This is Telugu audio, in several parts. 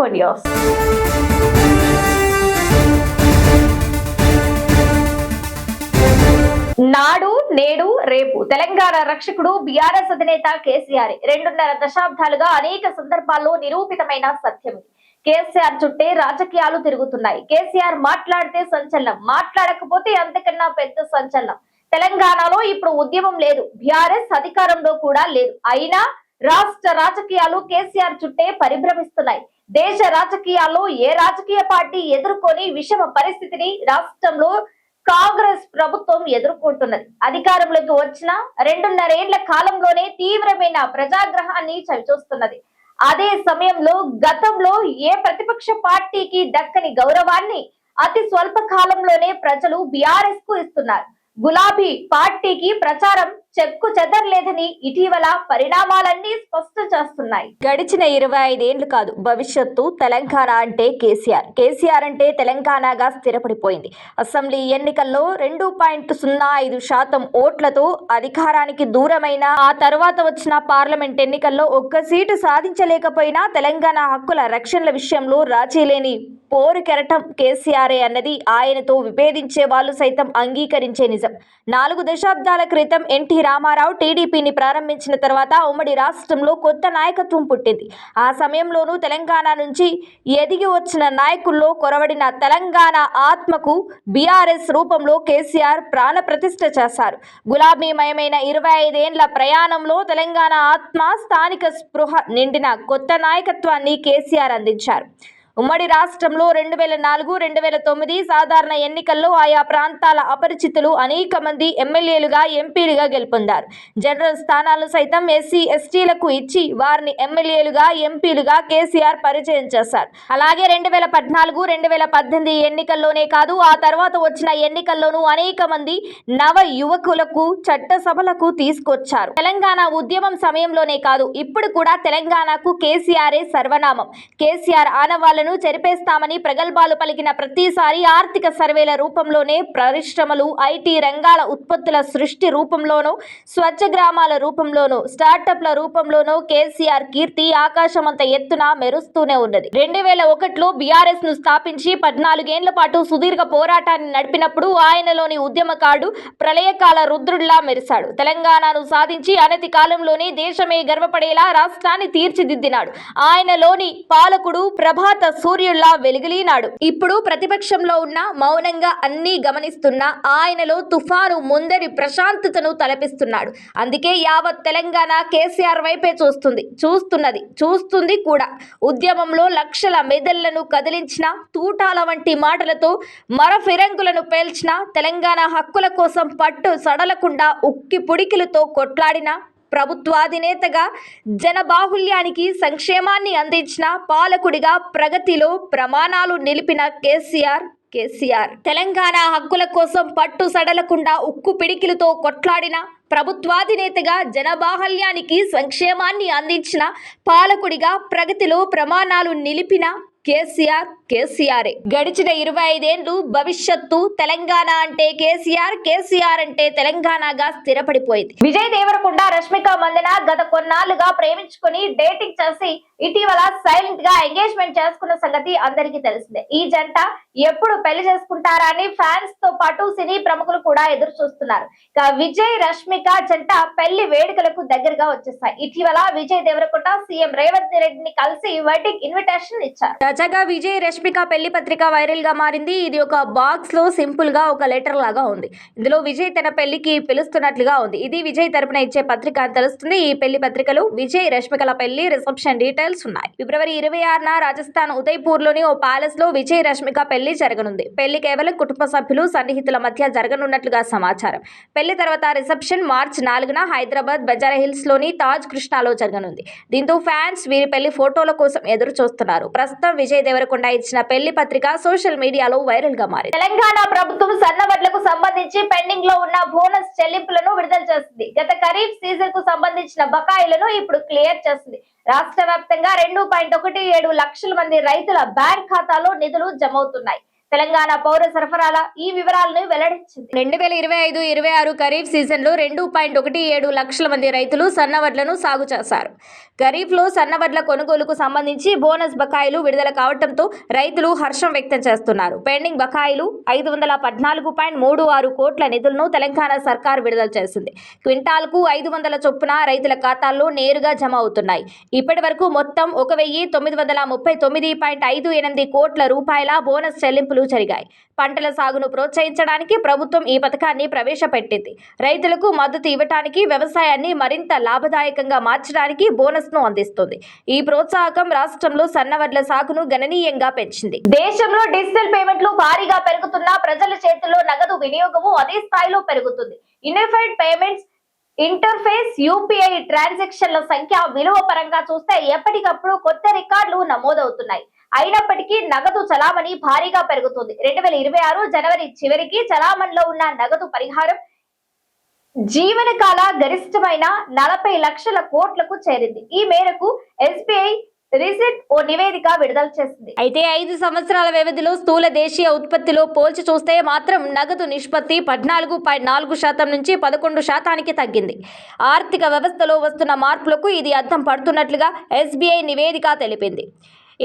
ఫోర్ నాడు నేడు రేపు. తెలంగాణ రక్షకుడు బీఆర్ఎస్ అధినేత కేసీఆర్. రెండున్నర దశాబ్దాలుగా అనేక సందర్భాల్లో నిరూపితమైన సత్యం కేసీఆర్ చుట్టే రాజకీయాలు తిరుగుతున్నాయి. కేసీఆర్ మాట్లాడితే సంచలనం. మాట్లాడకపోతే అంతకన్నా పెద్ద సంచలనం. తెలంగాణలో ఇప్పుడు ఉద్యమం లేదు. బీఆర్ఎస్ అధికారంలో కూడా లేదు. అయినా రాష్ట్ర రాజకీయాలు కేసీఆర్ చుట్టే పరిభ్రమిస్తున్నాయి. దేశ రాజకీయాల్లో ఏ రాజకీయ పార్టీ ఎదుర్కొని విషమ పరిస్థితిని రాష్ట్రంలో కాంగ్రెస్ ప్రభుత్వం ఎదుర్కొంటున్నది. అధికారంలోకి వచ్చిన రెండున్నరేళ్ళ కాలంలోనే తీవ్రమైన ప్రజాగ్రహాన్ని చవిచూస్తున్నది. అదే సమయంలో గతంలో ఏ ప్రతిపక్ష పార్టీకి దక్కని గౌరవాన్ని అతి స్వల్ప కాలంలోనే ప్రజలు బీఆర్ఎస్కు ఇస్తున్నారు. గులాబీ పార్టీకి ప్రచారం చెక్కు చెదరలేదని ఇటీవల పరిణామాలన్నీ స్పష్టం చేస్తున్నాయి. గడిచిన ఇరవై ఐదేళ్ళు కాదు భవిష్యత్తు తెలంగాణ అంటే కేసీఆర్. కేసీఆర్ అంటే తెలంగాణగా స్థిరపడిపోయింది. అసెంబ్లీ ఎన్నికల్లో రెండు పాయింట్ సున్నా ఐదు శాతం ఓట్లతో అధికారానికి దూరమైన ఆ తర్వాత వచ్చిన పార్లమెంట్ ఎన్నికల్లో ఒక్క సీటు సాధించలేకపోయినా తెలంగాణ హక్కుల రక్షణల విషయంలో రాచీలేని పోరు కెరటం కేసీఆరే అన్నది ఆయనతో విభేదించే వాళ్ళు సైతం అంగీకరించే నిజం. నాలుగు దశాబ్దాల క్రితం ఎన్టీ రామారావు టీడీపీని ప్రారంభించిన తర్వాత ఉమ్మడి రాష్ట్రంలో కొత్త నాయకత్వం పుట్టింది. ఆ సమయంలోనూ తెలంగాణ నుంచి ఎదిగి వచ్చిన నాయకుల్లో కొరవడిన తెలంగాణ ఆత్మకు బీఆర్ఎస్ రూపంలో కేసీఆర్ ప్రాణ ప్రతిష్ఠ చేశారు. గులాబీమయమైన ఇరవై ఐదేండ్ల ప్రయాణంలో తెలంగాణ ఆత్మ స్థానిక స్పృహ నిండిన కొత్త నాయకత్వాన్ని కేసీఆర్ అందించారు. ఉమ్మడి రాష్ట్రంలో రెండు వేల నాలుగు రెండు వేల తొమ్మిది సాధారణ ఎన్నికల్లో ఆయా ప్రాంతాల అపరిచితులు అనేక మంది ఎమ్మెల్యేలుగా ఎంపీలుగా గెలుపొందారు. జనరల్ స్థానాలు సైతం ఎస్సీ ఎస్టీలకు ఇచ్చి వారిని ఎమ్మెల్యేలుగా ఎంపీలుగా కేసీఆర్ పరిచయం చేశారు. అలాగే రెండు వేల పద్నాలుగు రెండు వేల పద్దెనిమిది ఎన్నికల్లోనే కాదు ఆ తర్వాత వచ్చిన ఎన్నికల్లోనూ అనేక మంది నవ యువకులకు చట్టసభలకు తీసుకొచ్చారు. తెలంగాణ ఉద్యమం సమయంలోనే కాదు ఇప్పుడు కూడా తెలంగాణకు కేసీఆరే సర్వనామం. కేసీఆర్ ఆనవాళ్ళను చెరిపేస్తామని ప్రగల్భాలు పలికిన ప్రతిసారి ఆర్థిక సర్వేల రూపంలోనే పరిశ్రమలు ఐటీ రంగాల ఉత్పత్తుల సృష్టి రూపంలోనూ స్వచ్ఛ గ్రామాల రూపంలోనూ స్టార్టప్ల రూపంలోనూ కేసీఆర్ కీర్తి ఆకాశమంత ఎత్తున మెరుస్తూనే ఉన్నది. రెండు వేల ఒకటిలో బీఆర్ఎస్ను స్థాపించి పద్నాలుగేళ్ళ పాటు సుదీర్ఘ పోరాటాన్ని నడిపినప్పుడు ఆయనలోని ఉద్యమకారుడు ప్రళయకాల రుద్రుడిలా మెరిశాడు. తెలంగాణను సాధించి అనతి కాలంలోనే దేశమే గర్వపడేలా రాష్ట్రాన్ని తీర్చిదిద్దినాడు. ఆయనలోని పాలకుడు ప్రభాత సూర్యుల్లా వెలుగులీనాడు. ఇప్పుడు ప్రతిపక్షంలో ఉన్న మౌనంగా అన్నీ గమనిస్తున్న ఆయనలో తుఫాను ముందరి ప్రశాంతతను తలపిస్తున్నాడు. అందుకే యావత్ తెలంగాణ కేసీఆర్ వైపే చూస్తుంది చూస్తున్నది చూస్తుంది కూడా. ఉద్యమంలో లక్షల మెదళ్ళను కదిలించిన తూటాల వంటి మాటలతో మర ఫిరంగులను పేల్చిన తెలంగాణ హక్కుల కోసం పట్టు సడలకుండా ఉక్కి పుడికిలతో కొట్లాడిన ప్రభుత్వాధినేతగా జనబాహుల్యానికి సంక్షేమాన్ని అందించిన పాలకుడిగా ప్రగతిలో ప్రమాణాలు నిలిపిన కేసీఆర్ కేసీఆర్. తెలంగాణ హక్కుల కోసం పట్టు సడలకుండా ఉక్కు పిడికిలతో కొట్లాడిన ప్రభుత్వాధినేతగా జనబాహల్యానికి సంక్షేమాన్ని అందించిన పాలకుడిగా ప్రగతిలో ప్రమాణాలు నిలిపిన కేసీఆర్ కేసీఆర్. గడిచిన ఇరవై ఐదేళ్ళు భవిష్యత్తు తెలంగాణ అంటే కేసీఆర్ కేసీఆర్ అంటే తెలంగాణగా స్థిరపడిపోయింది. విజయ్ దేవరకొండ రష్మిక మందన గత కొన్నాళ్ళుగా ప్రేమించుకుని డేటింగ్ చేసి ఇటీవల సైలెంట్గా ఎంగేజ్మెంట్ చేసుకున్న సంగతి అందరికీ తెలిసిందే. ఈ జంట ఎప్పుడు పెళ్ళి చేసుకుంటారా అని ఫ్యాన్స్తో పాటు సినీ ప్రముఖులు కూడా ఎదురు చూస్తున్నారు. ఇక విజయ్ రష్మిక జంట పెళ్ళి వేడుకలకు దగ్గరగా వచ్చేస్తాయి. ఇటీవల విజయ్ దేవరకొండ సీఎం రేవంత్ రెడ్డిని కలిసి వెడ్డింగ్ ఇన్విటేషన్ ఇచ్చారు. తాజాగా విజయ్ రష్మిక పెళ్ళి పత్రిక వైరల్గా మారింది. ఇది ఒక బాక్స్లో సింపుల్గా ఒక లెటర్ లాగా ఉంది. ఇందులో విజయ్ తన పెళ్ళికి పిలుస్తున్నట్లుగా ఉంది. ఇది విజయ్ తరపున ఇచ్చే పత్రిక అని తెలుస్తుంది. ఈ పెళ్ళి పత్రికలో విజయ్ రష్మికల పెళ్ళి రిసెప్షన్ డీటెయిల్స్ ఉన్నాయి. ఫిబ్రవరి ఇరవై ఆరున రాజస్థాన్ ఉదయ్పూర్లోని ఓ ప్యాలెస్లో విజయ్ రష్మిక పెళ్ళి జరగనుంది. పెళ్ళి కేవలం కుటుంబ సభ్యులు సన్నిహితుల మధ్య జరగనున్నట్లుగా సమాచారం. పెళ్ళి తర్వాత రిసెప్షన్ మార్చ్ నాలుగున హైదరాబాద్ బజారా హిల్స్లోని తాజ్ కృష్ణాలో జరగనుంది. దీంతో ఫ్యాన్స్ వీరి పెళ్ళి ఫోటోల కోసం ఎదురు చూస్తున్నారు ప్రస్తుతం విజయ్ దేవరకొండ ఇచ్చిన పెళ్ళి పత్రిక సోషల్ మీడియాలో వైరల్గా మారింది. తెలంగాణ ప్రభుత్వం సన్నవడ్లకు సంబంధించి పెండింగ్లో ఉన్న బోనస్ చెల్లింపులను విడుదల చేస్తుంది గత ఖరీఫ్ సీజన్కు సంబంధించిన బకాయిలను ఇప్పుడు క్లియర్ చేస్తుంది రాష్ట్ర వ్యాప్తంగా రెండు పాయింట్ ఒకటి ఏడు లక్షల మంది రైతుల బ్యాంక్ ఖాతాలో నిధులు జమవుతున్నాయి. తెలంగాణ పౌర సరఫరాల ఈ వివరాలను వెల్లడించింది. రెండు వేల ఇరవై ఐదు ఇరవై ఆరు ఖరీఫ్ సీజన్లో రెండు పాయింట్ ఒకటి ఏడు లక్షల మంది రైతులు సన్నవడ్లను సాగు చేశారు. ఖరీఫ్లో సన్నవడ్ల కొనుగోలుకు సంబంధించి బోనస్ బకాయిలు విడుదల కావడంతో రైతులు హర్షం వ్యక్తం చేస్తున్నారు. పెండింగ్ బకాయిలు ఐదు వందల పద్నాలుగు పాయింట్ మూడు ఆరు కోట్ల నిధులను తెలంగాణ సర్కార్ విడుదల చేసింది. క్వింటాల్కు ఐదు వందల చొప్పున రైతుల ఖాతాల్లో నేరుగా జమ అవుతున్నాయి. ఇప్పటి వరకు మొత్తం ఒక వెయ్యి తొమ్మిది వందల ముప్పై తొమ్మిది పాయింట్ ఐదు ఎనిమిది కోట్ల రూపాయల బోనస్ చెల్లింపులు జరిగాయి. పంటల సాగును ప్రోత్సహించడానికి ప్రభుత్వం ఈ పథకాన్ని ప్రవేశపెట్టింది. రైతులకు మద్దతు ఇవ్వటానికి వ్యవసాయాన్ని మరింత లాభదాయకంగా మార్చడానికి బోనస్ను అందిస్తుంది. ఈ ప్రోత్సాహకం రాష్ట్రంలో సన్నవడ్ల సాగును గణనీయంగా పెంచింది. దేశంలో డిజిటల్ పేమెంట్లు భారీగా పెరుగుతున్నా ప్రజల చేతుల్లో నగదు వినియోగము అదే స్థాయిలో పెరుగుతుంది. యూనిఫైడ్ పేమెంట్స్ ఇంటర్ఫేస్ యూపీఐ ట్రాన్సాక్షన్ల సంఖ్య విలువ పరంగా చూస్తే ఎప్పటికప్పుడు కొత్త రికార్డులు నమోదవుతున్నాయి. అయినప్పటికీ నగదు చలామణి భారీగా పెరుగుతుంది. రెండు వేల ఇరవై ఆరు జనవరి చివరికి చలామణిలో ఉన్న నగదు పరిహారం జీవనకాల గరిష్టమైన నలభై లక్షల కోట్లకు చేరింది. ఈ మేరకు ఎస్బీఐ రీసెంట్ ఓ నివేదిక విడుదల చేసింది. అయితే ఐదు సంవత్సరాల వ్యవధిలో స్థూల దేశీయ ఉత్పత్తిలో పోల్చి చూస్తే మాత్రం నగదు నిష్పత్తి పద్నాలుగు పాయింట్ నాలుగు శాతం నుంచి పదకొండు శాతానికి తగ్గింది. ఆర్థిక వ్యవస్థలో వస్తున్న మార్పులకు ఇది అర్థం పడుతున్నట్లుగా ఎస్బీఐ నివేదిక తెలిపింది.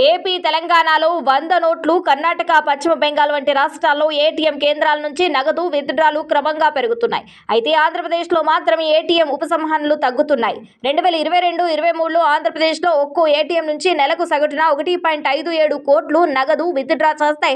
ఏపీ తెలంగాణలో వంద నోట్లు కర్ణాటక పశ్చిమ బెంగాల్ వంటి రాష్ట్రాల్లో ఏటీఎం కేంద్రాల నుంచి నగదు విత్డ్రాలు క్రమంగా పెరుగుతున్నాయి. అయితే ఆంధ్రప్రదేశ్లో మాత్రం ఏటీఎం ఉపసంహరణలు తగ్గుతున్నాయి. రెండు వేల ఇరవై రెండు ఇరవై మూడులో ఆంధ్రప్రదేశ్లో ఒక్కో ఏటీఎం నుంచి నెలకు సగటున ఒకటి పాయింట్ ఐదు ఏడు కోట్లు నగదు విత్డ్రా చేస్తే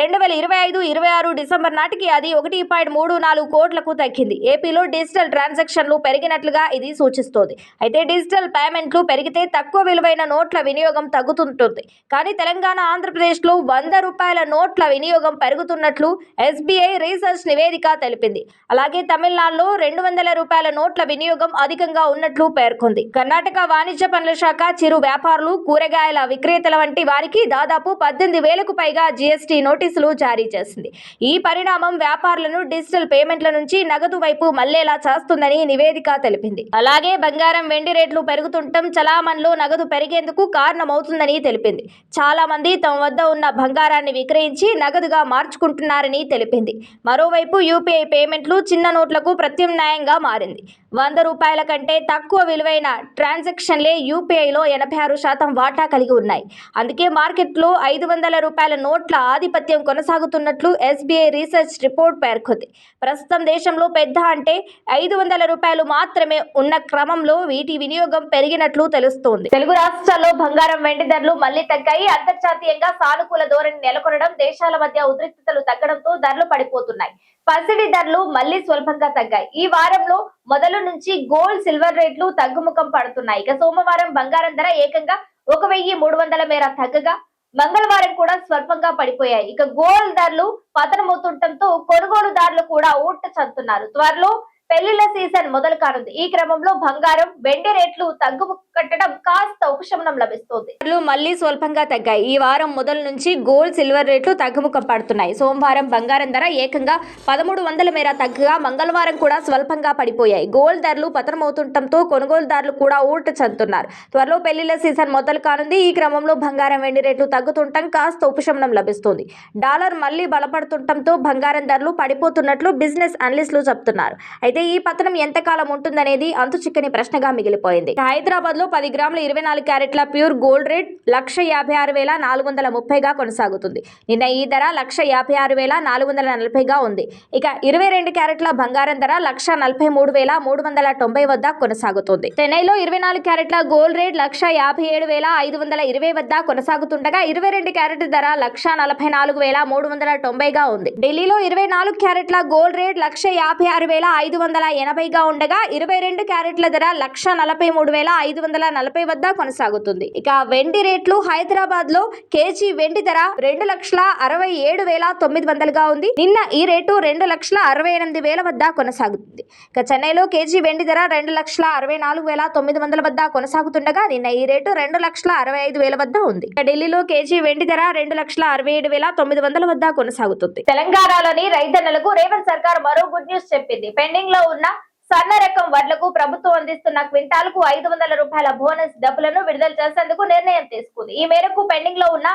రెండు వేల ఇరవై ఐదు ఇరవై ఆరు డిసెంబర్ నాటికి అది ఒకటి పాయింట్ మూడు నాలుగు కోట్లకు తగ్గింది. ఏపీలో డిజిటల్ ట్రాన్సాక్షన్లు పెరిగినట్లుగా ఇది సూచిస్తోంది. అయితే డిజిటల్ పేమెంట్లు పెరిగితే తక్కువ విలువైన నోట్ల వినియోగం తగ్గుతుంటుంది. కానీ తెలంగాణ ఆంధ్రప్రదేశ్లో వంద రూపాయల నోట్ల వినియోగం పెరుగుతున్నట్లు ఎస్బీఐ రీసెర్చ్ నివేదిక తెలిపింది. అలాగే తమిళనాడులో రెండు వందల రూపాయల నోట్ల వినియోగం అధికంగా ఉన్నట్లు పేర్కొంది. కర్ణాటక వాణిజ్య పనుల శాఖ చిరు వ్యాపారులు కూరగాయల విక్రేతల వంటి వారికి దాదాపు పద్దెనిమిది వేలకు పైగా జీఎస్టీ నోటీసులు జారీ చేసింది. ఈ పరిణామం వ్యాపారులను డిజిటల్ పేమెంట్ల నుంచి నగదు వైపు మళ్ళేలా చేస్తుందని నివేదిక తెలిపింది. అలాగే బంగారం వెండి రేట్లు పెరుగుతుండటం చలామణిలో నగదు పెరిగేందుకు కారణమవుతుందని తెలిపింది. చాలా మంది తమ వద్ద ఉన్న బంగారాన్ని విక్రయించి నగదుగా మార్చుకుంటున్నారని తెలిపింది. మరోవైపు యూపీఐ పేమెంట్లు చిన్న నోట్లకు ప్రత్యామ్నాయంగా మారింది. వంద రూపాయల కంటే తక్కువ విలువైన ట్రాన్సాక్షన్లే యూపీఐలో ఎనభై ఆరు శాతం వాటా కలిగి ఉన్నాయి. అందుకే మార్కెట్లో ఐదు వందల రూపాయల నోట్ల ఆధిపత్యం కొనసాగుతున్నట్లు ఎస్బీఐ రీసెర్చ్ రిపోర్ట్ పేర్కొంది. ప్రస్తుతం దేశంలో పెద్ద అంటే ఐదు వందల రూపాయలు మాత్రమే ఉన్న క్రమంలో వీటి వినియోగం పెరిగినట్లు తెలుస్తోంది. తెలుగు రాష్ట్రాల్లో బంగారం వెండి ధరలు మళ్ళీ తగ్గాయి. అంతర్జాతీయంగా సానుకూల ధోరణి నెలకొనడం దేశాల మధ్య ఉద్రిక్తతలు తగ్గడంతో ధరలు పడిపోతున్నాయి. పసిడి ధరలు మళ్ళీ స్వల్పంగా తగ్గాయి. ఈ వారంలో మొదలు నుంచి గోల్డ్ సిల్వర్ రేట్లు తగ్గుముఖం పడుతున్నాయి. ఇక సోమవారం బంగారం ధర ఏకంగా ఒక వెయ్యి మూడు వందల మేర తగ్గగా మంగళవారం కూడా స్వల్పంగా పడిపోయాయి. ఇక గోల్డ్ ధరలు పతనమవుతుండటంతో కొనుగోలుదారులు కూడా ఊట చదువుతున్నారు త్వరలో పెళ్ళిళ్ళ సీజన్ మొదలు కానుంది. ఈ క్రమంలో బంగారం వెండి రేట్లు తగ్గు కట్టడం కాస్త ఉపశమనం లభిస్తోంది. మళ్ళీ స్వల్పంగా తగ్గాయి. ఈ వారం మొదల నుంచి గోల్డ్ సిల్వర్ రేట్లు తగ్గుముఖం పడుతున్నాయి. సోమవారం బంగారం ధర ఏకంగా పదమూడు వందల మేర తగ్గగా మంగళవారం కూడా స్వల్పంగా పడిపోయాయి. గోల్డ్ ధరలు పతనమవుతుండటంతో కొనుగోలుదారులు కూడా ఊట చెందుతున్నారు. త్వరలో పెళ్ళిళ్ళ సీజన్ మొదలు కానుంది. ఈ క్రమంలో బంగారం వెండి రేట్లు తగ్గుతుండటం కాస్త ఉపశమనం లభిస్తుంది. డాలర్ మళ్ళీ బలపడుతుండటంతో బంగారం ధరలు పడిపోతున్నట్లు బిజినెస్ అనలిస్టులు చెప్తున్నారు అయితే ఈ పతనం ఎంతకాలం ఉంటుందనేది అంతు చిక్కని ప్రశ్నగా మిగిలిపోయింది. హైదరాబాద్లో పది గ్రాముల ఇరవై నాలుగు క్యారెట్ల ప్యూర్ గోల్డ్ రేట్ లక్ష యాభై ఆరు వేల నాలుగు వందల ముప్పైగా కొనసాగుతుంది. నిన్న ఈ ధర లక్ష యాభై ఆరు వేల నాలుగు వందల నలభైగా ఉంది. ఇక ఇరవై రెండు క్యారెట్ల బంగారం ధర లక్ష నలభై మూడు వేల మూడు వందల తొంభై వద్ద కొనసాగుతుంది. చెన్నైలో ఇరవై నాలుగు క్యారెట్ల గోల్డ్ రేట్ లక్ష యాభై ఏడు వేల ఐదు వందల ఇరవై వద్ద కొనసాగుతుండగా ఇరవై రెండు క్యారెట్ ధర లక్ష నలభై నాలుగు వేల మూడు వందల తొంభైగా ఉంది. ఢిల్లీలో ఇరవై నాలుగు క్యారెట్ల గోల్డ్ రేట్ లక్ష యాభై ఆరు వేల ఐదు వందల ఎనభైగా ఉండగా ఇరవై రెండు క్యారెట్ల ధర లక్ష నలభై మూడు వేల ఐదు వందల నలభై వద్ద కొనసాగుతుంది. ఇక వెండి రేట్లు హైదరాబాద్లో కేజీ వెండి ధర రెండు లక్షల అరవై ఏడు వేల తొమ్మిది వందలుగా ఉంది. నిన్న ఈ రేటు రెండు లక్షల అరవై ఎనిమిది వేల వద్ద కొనసాగుతుంది. ఇక చెన్నైలో కేజీ వెండి ధర రెండు లక్షల అరవై నాలుగు వేల తొమ్మిది వందల వద్ద కొనసాగుతుండగా నిన్న ఈ రేటు రెండు లక్షల అరవై ఐదు వేల వద్ద ఉంది. ఇక ఢిల్లీలో కేజీ వెండి ధర రెండు లక్షల అరవై ఏడు వేల తొమ్మిది వందల వద్ద కొనసాగుతుంది. తెలంగాణలోని రైతన్నలకు రేవంత్ సర్కార్ మరో గుడ్ న్యూస్ చెప్పింది. పెండింగ్ లో ఉన్న సన్న రకం వడ్లకు ప్రభుత్వం అందిస్తున్న క్వింటాల్కు ఐదు వందల రూపాయల బోనస్ డబ్బులను విడుదల చేసేందుకు నిర్ణయం తీసుకుంది. ఈ మేరకు పెండింగ్లో ఉన్న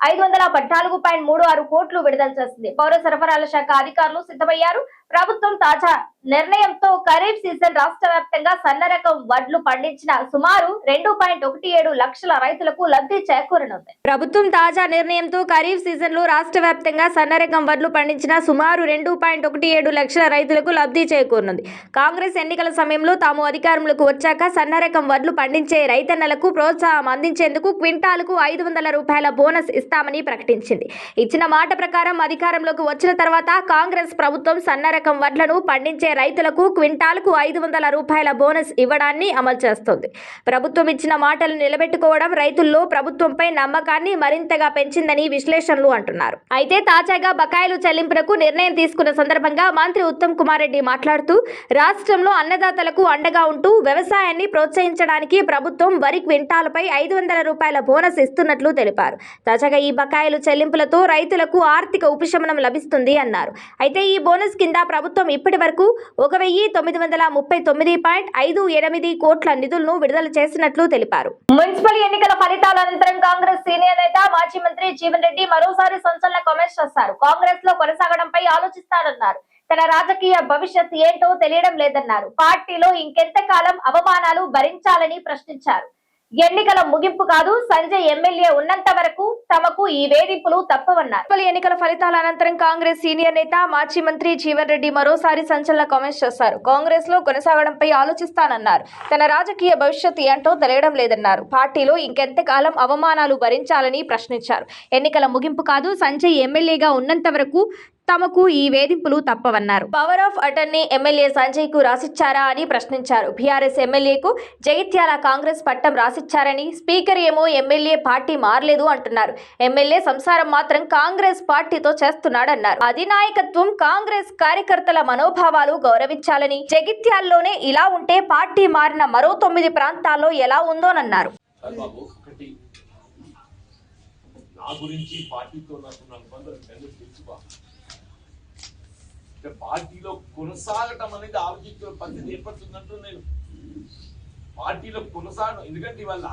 ఐదు వందల పద్నాలుగు పాయింట్ మూడు ఆరు కోట్లు విడుదల చేసింది. పౌర సరఫరాల శాఖ అధికారులు సిద్ధమయ్యారు. ప్రభుత్వం తాజా నిర్ణయంతో ఖరీఫ్ సీజన్ రాష్ట్ర వ్యాప్తంగా సన్న రకం వడ్లు పండించిన సుమారు రెండు పాయింట్ ఒకటి ఏడు లక్షల రైతులకు లబ్ధి చేకూరనుంది. ప్రభుత్వం తాజా నిర్ణయంతో ఖరీఫ్ సీజన్లో రాష్ట్ర వ్యాప్తంగా సన్నరకం వడ్లు పండించిన సుమారు రెండు పాయింట్ ఒకటి ఏడు లక్షల రైతులకు లబ్ధి చేకూరనుంది. కాంగ్రెస్ ఎన్నికల సమయంలో తాము అధికారంలోకి వచ్చాక సన్నరకం వడ్లు పండించే రైతన్నలకు ప్రోత్సాహం అందించేందుకు క్వింటాలకు ఐదు వందల రూపాయల బోనస్ ఇస్తామని ప్రకటించింది. ఇచ్చిన మాట ప్రకారం అధికారంలోకి వచ్చిన తర్వాత కాంగ్రెస్ ప్రభుత్వం రకం వడ్లను పండించే రైతులకు క్వింటాల్కు ఐదు వందల రూపాయల బోనస్ ఇవ్వడాన్ని అమలు చేస్తోంది. ప్రభుత్వం ఇచ్చిన మాటలు నిలబెట్టుకోవడం రైతుల్లో ప్రభుత్వంపై నమ్మకాన్ని మరింతగా పెంచిందని విశ్లేషణలు అంటున్నారు. అయితే తాజాగా బకాయిలు చెల్లింపునకు నిర్ణయం తీసుకున్న సందర్భంగా మంత్రి ఉత్తమ్ కుమార్ రెడ్డి మాట్లాడుతూ రాష్ట్రంలో అన్నదాతలకు అండగా ఉంటూ వ్యవసాయాన్ని ప్రోత్సహించడానికి ప్రభుత్వం వరి క్వింటాలపై ఐదు వందల రూపాయల బోనస్ ఇస్తున్నట్లు తెలిపారు. తాజాగా ఈ బకాయిలు చెల్లింపులతో రైతులకు ఆర్థిక ఉపశమనం లభిస్తుంది అన్నారు. అయితే ఈ బోనస్ కింద ప్రభుత్వం ఇప్పటి వరకు ఒక వెయ్యి తొమ్మిది వందల ముప్పై తొమ్మిది పాయింట్ ఐదు ఎనిమిది కోట్ల నిధులను విడుదల చేసినట్లు తెలిపారు. మున్సిపల్ ఎన్నికల ఫలితాల అనంతరం కాంగ్రెస్ సీనియర్ నేత మాజీ మంత్రి జీవన్ రెడ్డి మరోసారి సంచలన కామెంట్స్ చేశారు. కాంగ్రెస్లో కొనసాగడంపై ఆలోచిస్తారన్నారు తన రాజకీయ భవిష్యత్ ఏంటో తెలియడం లేదన్నారు. పార్టీలో ఇంకెంతకాలం అవమానాలు భరించాలని ప్రశ్నించారు. ఎన్నికల ముగింపు కాదు సంజయ్ ఎమ్మెల్యే ఉన్నంత వరకు తమకు ఈ వేధింపులు తప్పవన్నారు. ఎన్నికల ఫలితాల అనంతరం కాంగ్రెస్ సీనియర్ నేత మాజీ మంత్రి జీవన్ రెడ్డి మరోసారి సంచలన కామెంట్స్ చేశారు. కాంగ్రెస్లో కొనసాగడంపై ఆలోచిస్తానన్నారు. తన రాజకీయ భవిష్యత్తు ఏంటో తెలియడం లేదన్నారు. పార్టీలో ఇంకెంతకాలం అవమానాలు భరించాలని ప్రశ్నించారు. ఎన్నికల ముగింపు కాదు సంజయ్ ఎమ్మెల్యేగా ఉన్నంత వరకు తమకు ఈ వేధింపులు తప్పవన్నారు. పవర్ ఆఫ్ అటర్నీ ఎమ్మెల్యే సంజయ్కు రాసిచ్చారా అని ప్రశ్నించారు. బీఆర్ఎస్ ఎమ్మెల్యేకు జగిత్యాల కాంగ్రెస్ పట్టం రాసిచ్చారని స్పీకర్ ఏమో ఎమ్మెల్యే పార్టీ మారలేదు అంటున్నారు. ఎమ్మెల్యే సంసారం మాత్రం కాంగ్రెస్ పార్టీతో చేస్తున్నాడన్నారు. అధినాయకత్వం కాంగ్రెస్ కార్యకర్తల మనోభావాలు గౌరవించాలని జగిత్యాల్లోనే ఇలా ఉంటే పార్టీ మారిన మరో తొమ్మిది ప్రాంతాల్లో ఎలా ఉందోనన్నారు. నా గురించి పార్టీతో నాకు నాకు తెలుసు బాబు. పార్టీలో కొనసాగటం అనేది ఆలోచించిన పరిస్థితి ఏర్పడుతుందంటూ నేను పార్టీలో కొనసాగడం ఎందుకంటే ఇవాళ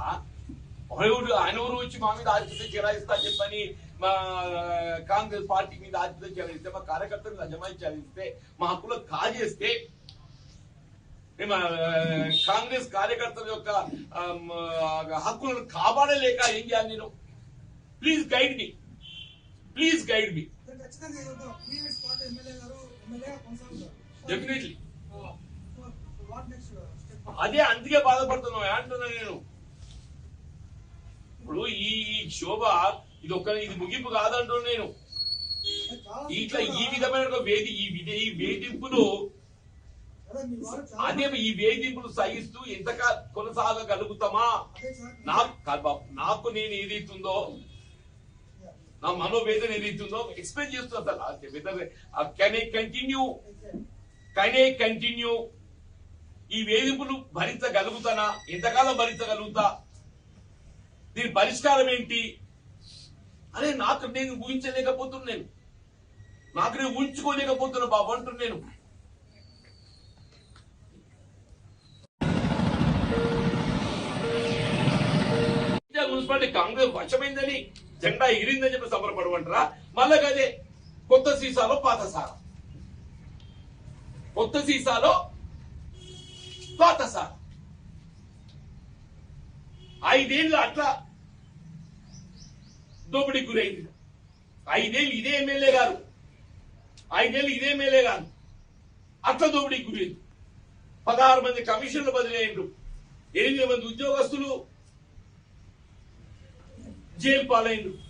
ఎవరు ఆయన ఎవరు వచ్చి మా మీద ఆధిపత్యం చెలాయిస్తా అని చెప్పని మా కాంగ్రెస్ పార్టీ మీద ఆధిపత్యం చెలాయిస్తే మా కార్యకర్తలు అజమాయి చెలాయిస్తే మా హక్కులు కాజేస్తే మేము, కాంగ్రెస్ కార్యకర్తల యొక్క హక్కులను కాపాడలేక ఏం చేయాలి నేను? Please guide me. Please guide me. Definitely అదే అందుకే బాధపడుతున్నాం అంటున్నా నేను. ఇప్పుడు ఈ శోభ ఇది ఒక్క ఇది ముగింపు కాదంటూ నేను. ఇట్లా ఈ విధమైన వేది ఈ విధ ఈ వేధింపులు అదే ఈ వేధింపులు సహిస్తూ ఎంతగా కొనసాగగలుగుతామా? సార్. నాకు నాకు నేను ఏదైతుందో నా మనోవేదన ఏదైతుందో ఎక్స్ప్లెయిన్ చేస్తున్నా సార్. కెన్ ఐ కంటిన్యూ కనే కంటిన్యూ. ఈ వేధింపులు భరించగలుగుతానా? ఎంతకాలం భరించగలుగుతా? దీని పరిష్కారం ఏంటి? అరే నాకు నేను ఊహించలేకపోతున్నా నేను నాకు నేను ఊహించుకోలేకపోతున్నా బాబు అంటున్నా నేను మున్సిపాలిటీ కాంగ్రెస్ వశమైందని జెండా ఇరిందని చెప్పి సంబరపడమంటారా? మళ్ళా అదే కొత్త సీసాలో పాత సారా. కొత్త సీసాలో పాత ఐదేళ్ళు అట్లా దోపిడీకి గురైంది. ఐదేళ్ళు ఇదే ఎమ్మెల్యే గారు. ఐదేళ్ళు ఇదే ఎమ్మెల్యే గారు. అట్లా దోపిడీకి గురైంది. పదహారు మంది కమిషన్లు బదిలీ ఎనిమిది మంది ఉద్యోగస్తులు జైలు పాలైండు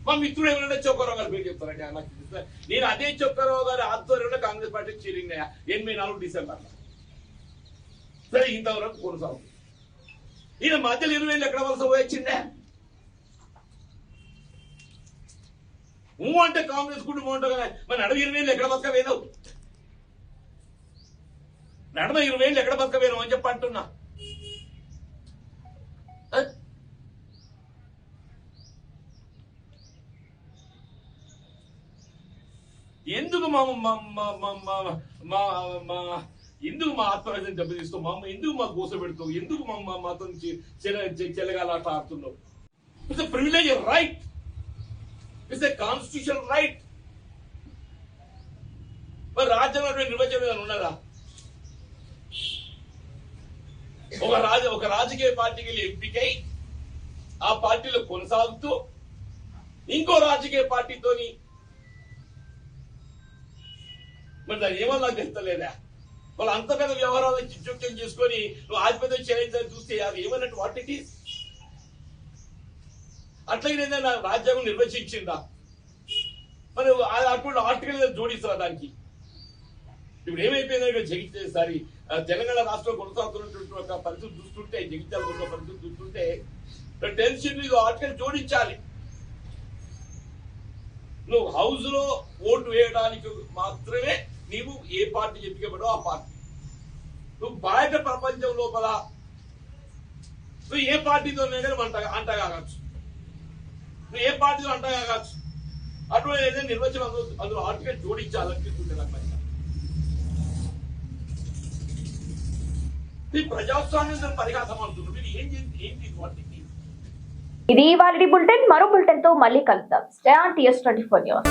మా మిత్రుడు ఎవరైనా చొక్కారావు గారు పేరు చెప్తారండి ఆయన నాకు తెలుసు. నేను అదే చొక్కారావు గారి ఆధ్వర్యంలో కాంగ్రెస్ పార్టీ చేరింది ఎనిమిది నాలుగు డిసెంబర్ సరే ఇంతవరకు కొనసాగుతుంది. ఈయన మధ్యలో ఇరవై వేలు ఎక్కడ వలస పోయొచ్చిండే? ఊ అంటే కాంగ్రెస్ కుటుంబం ఉంటుంది కదా మరి నడవ ఇరవై వేలు ఎక్కడ బతక వేదు నడమ ఇరవై వేలు ఎక్కడ బతక వేరు అని చెప్పి అంటున్నా ఆ? ఎందుకు మా మా మా మా మా- మా మా ఎందుకు మా ఆత్మహత్యం దెబ్బతీస్తావు. మా ఎందుకు మా గోస పెడతావు. ఎందుకు మా అమ్మ మాతో చెల్లగాలాట ఆడుతున్నావు. It's privilege right it's a constitution right మరి రాజ్యంలో నిర్వచనం ఏమైనా ఉన్నదా? ఒక రాజ ఒక రాజకీయ పార్టీకి వెళ్ళి ఎంపికై ఆ పార్టీలో కొనసాగుతూ ఇంకో రాజకీయ పార్టీతోని మరి దాని ఏమన్నా నాకు తెలుస్తలేదా? వాళ్ళు అంత పెద్ద వ్యవహారాలు జోక్యం చేసుకొని నువ్వు ఆధిపత్యం చేయించాలని చూస్తే అది ఏమన్నట్టు వాట్ ఇట్ ఈస్ అట్లాగే ఏదైనా రాజ్యాంగం నిర్వచించిందా? మరి అటువంటి ఆర్టికల్ జోడిస్తారా దానికి? ఇప్పుడు ఏమైపోయిందంటే జగిత్యాసారి తెలంగాణ రాష్ట్రం కొనసాగుతున్నటువంటి ఒక పరిస్థితి చూస్తుంటే జగిత్యాల ఉన్న పరిస్థితి చూస్తుంటే టెన్షన్ ఆర్టికల్ జోడించాలి. నువ్వు హౌస్లో ఓటు వేయడానికి మాత్రమే నీవు ఏ పార్టీ ఎన్నికబడో ఆ పార్టీ. నువ్వు బయట ప్రపంచం లోపల నువ్వు ఏ పార్టీతో అంట అంట అంటగాగచ్చు నువ్వు ఏ పార్టీతో అంట అంటగాగచ్చు అటువంటి ఏదైనా నిర్వచనం అందులో అందులో ఆర్టికల్ జోడించాలనిపిస్తుంది నాకు మరి. ఈ ప్రజాస్వామ్యం పరిహాసం అంటున్నారు. మీరు ఏం ఏంటి వాటికి? ఇది వారి బులెటిన్ మరో బులెటిన్తో మళ్ళీ కలుద్దాం. Stay on TS twenty four news